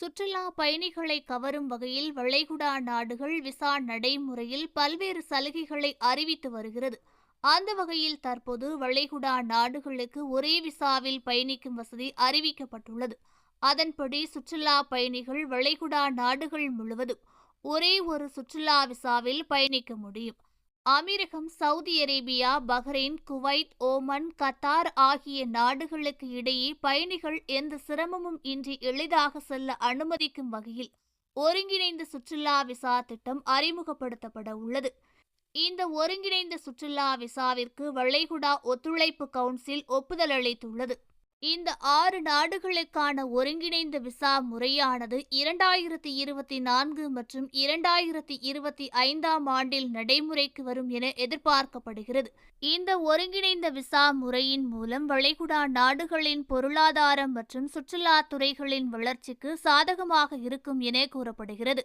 சுற்றுலா பயணிகளை கவரும் வகையில் வளைகுடா நாடுகள் விசா நடைமுறையில் பல்வேறு சலுகைகளை அறிவித்து வருகிறது. அந்த வகையில் தற்போது வளைகுடா நாடுகளுக்கு ஒரே விசாவில் பயணிக்கும் வசதி அறிவிக்கப்பட்டுள்ளது. அதன்படி சுற்றுலா பயணிகள் வளைகுடா நாடுகள் முழுவதும் ஒரே ஒரு சுற்றுலா விசாவில் பயணிக்க முடியும். அமீரகம் Saudi Arabia Bahrain Kuwait Oman Qatar ஆகிய நாடுகளுக்கு இடையே பயணிகள் எந்த சிரமமும் இன்றி எளிதாக செல்ல அனுமதிக்கும் வகையில் ஒருங்கிணைந்த சுற்றுலா விசா திட்டம் அறிமுகப்படுத்தப்பட உள்ளது. இந்த ஒருங்கிணைந்த சுற்றுலா விசாவிற்கு வளைகுடா ஒத்துழைப்பு கவுன்சில் ஒப்புதல் அளித்துள்ளது. இந்த ஆறு நாடுகளுக்கான ஒருங்கிணைந்த விசா முறையானது இரண்டாயிரத்தி இருபத்தி நான்கு மற்றும் இரண்டாயிரத்தி இருபத்தி ஐந்தாம் ஆண்டில் நடைமுறைக்கு வரும் என எதிர்பார்க்கப்படுகிறது. இந்த ஒருங்கிணைந்த விசா முறையின் மூலம் வளைகுடா நாடுகளின் பொருளாதாரம் மற்றும் சுற்றுலா துறைகளின் வளர்ச்சிக்கு சாதகமாக இருக்கும் என கூறப்படுகிறது.